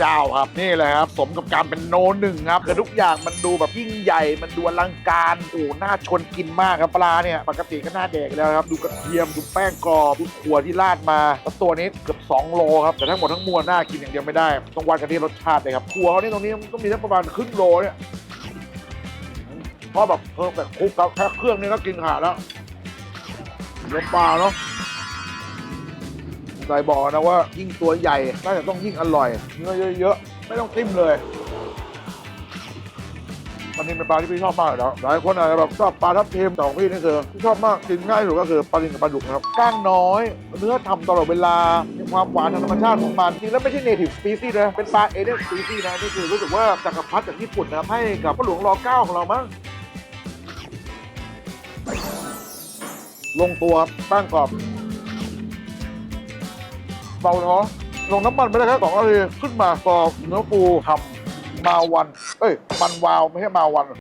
เจ้าครับนี่แหละครับสมกับการเป็นโนหนึ่งครับคือทุกอย่างมันดูแบบยิ่งใหญ่มันดูอลังการโอ้หน่าชนกินมากครับปลาเนี่ยปกติก็น่าแดกแล้วครับดูกระเทียมดูแป้งกรอบดูขัวที่ราดมาแล้วตัวนี้เกือบ2โลครับแต่ทั้งหมดทั้งมวลหน่ากินอย่างเดียวไม่ได้ต้องวัดกันที่รสชาติเลยครับขัวเขาเนี่ตรงนี้มันต้องมีสักประมาณครึ่งโลเนี่ยเพราะแบบเพิ่มแบบคุกกับแค่เครื่องนี้ก็กินขาดแล้วเนื้อปลาเนาะ นายบอกนะว่ายิ่งตัวใหญ่น่าจะต้องยิ่งอร่อยเนื้อเยอะๆไม่ต้องติ้มเลยปลานิลเป็นปลาที่พี่ชอบมากแล้วหลายคนอาจจะแบบชอบปลาทับทิมแต่ของพี่นี่คือที่ชอบมากกินง่ายสุดก็คือปลานิลกับปลาดุกนะครับก้างน้อย เนื้อทำตลอดเวลามีความหวานทางธรรมชาติของมันจริงแล้วไม่ใช่เนทีฟสปีซี่นะเป็นปลาเอเดนสปีซี่นะนี่คือรู้สึกว่าจักรพรรดิจากญี่ปุ่นนะให้กับพระหลวงรอเก้าของเรามั้งลงตัวแป้งกรอบ เบาท้องลงน้ำมันไปได้แค่สองนาทีขึ้นมากรอบเนื้อปูทำมาวันเอ้ยมันวาวไม่ใช่มาวัน